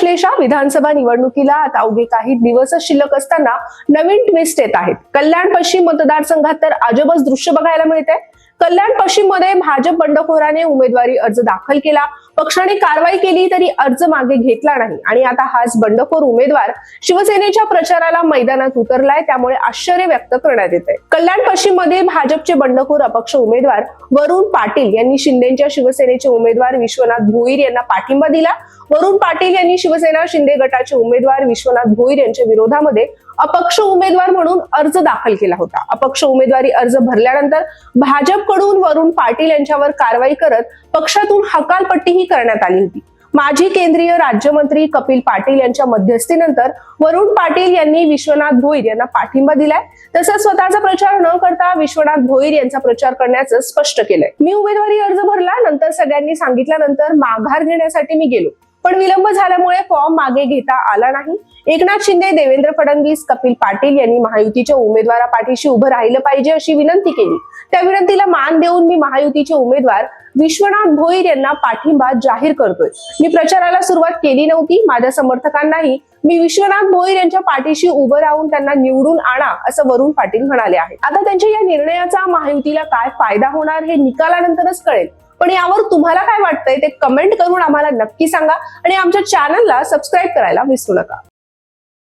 संश्लेषा विधानसभा निवडणुकीला आता अवघे काही दिवसच शिल्लक असताना नवीन ट्विस्ट येत आहेत. कल्याण पश्चिम मतदारसंघात तर अजबच दृश्य बघायला मिळते कल्याण पश्चिममध्ये भाजप बंडखोराने उमेदवारी अर्ज दाखल केला. पक्षाने कारवाई केली तरी अर्ज मागे घेतला नाही. आणि आता हाच बंडखोर उमेदवार शिवसेनेच्या प्रचाराला मैदानात उतरलाय त्यामुळे आश्चर्य व्यक्त करण्यात येते कल्याण पश्चिममध्ये भाजपचे बंडखोर अपक्ष उमेदवार वरुण पाटील यांनी शिंदेच्या शिवसेनेचे उमेदवार विश्वनाथ भोईर यांना पाठिंबा दिला. वरुण पाटील यांनी शिवसेना शिंदे गटाचे उमेदवार विश्वनाथ भोईर यांच्या विरोधामध्ये अपक्ष उमेदवार म्हणून अर्ज दाखल केला होता. अपक्ष उमेदवारी अर्ज भरल्यानंतर भाजप भाजपकडून वरुण पाटील यांच्यावर कारवाई करत पक्षातून हकालपट्टीही करण्यात आली होती. माजी केंद्रीय राज्यमंत्री कपिल पाटील यांच्या मध्यस्थीनंतर वरुण पाटील यांनी विश्वनाथ भोईर यांना पाठिंबा दिलाय. तसंच स्वतःचा प्रचार न करता विश्वनाथ भोईर यांचा प्रचार करण्याचं स्पष्ट केलंय. मी उमेदवारी अर्ज भरला नंतर सगळ्यांनी सांगितल्यानंतर माघार घेण्यासाठी मी गेलो. पण विलंब झाल्यामुळे फॉर्म मागे घेता आला नाही. एकनाथ शिंदे देवेंद्र फडणवीस कपिल पाटील यांनी महायुतीच्या उमेदवारापाठीशी उभं राहिलं पाहिजे अशी विनंती केली. त्या विनंतीला मान देऊन मी महायुतीचे उमेदवार विश्वनाथ भोईर यांना पाठिंबा जाहीर करतोय. मी प्रचाराला सुरुवात केली नव्हती माझ्या समर्थकांनाही. मी विश्वनाथ भोईर यांच्या पाठीशी उभं राहून त्यांना निवडून आणा असं वरुण पाटील म्हणाले आहे. आता त्यांच्या या निर्णयाचा महायुतीला काय फायदा होणार हे निकालानंतरच कळेल. पण यावर तुम्हाला काय वाटतंय ते कमेंट करून आम्हाला नक्की सांगा आणि आमच्या चॅनलला सबस्क्राईब करायला विसरू नका.